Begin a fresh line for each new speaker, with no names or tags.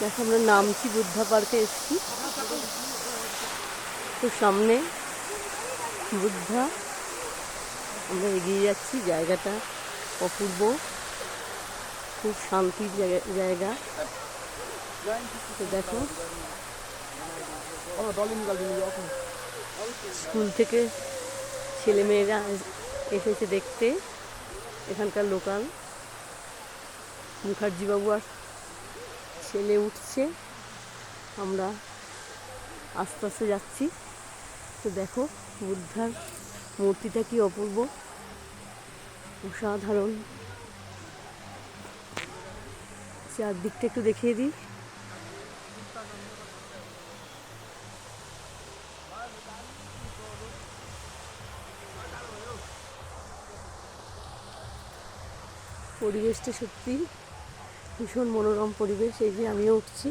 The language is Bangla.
দেখো আমরা নামছি বুদ্ধা পার্কে, এসেছি। তো সামনে বুদ্ধা, আমরা এগিয়ে যাচ্ছি, জায়গাটা অপূর্ব, খুব শান্তির জায়গা- তো দেখো, স্কুল থেকে ছেলেমেয়েরা এসেছে দেখতে, এখানকার লোকাল। মুখার্জিবাবু আর ছেলে উঠছে। আমরা আস্তে আস্তে যাচ্ছি। তো দেখো, বুদ্ধার মূর্তিটা কি অপূর্ব। অসাধারণ। চারদিকটা একটু দেখিয়ে দিই। পরিবেশটা সত্যি ভীষণ মনোরম পরিবেশ এই যে আমিও উঠছি।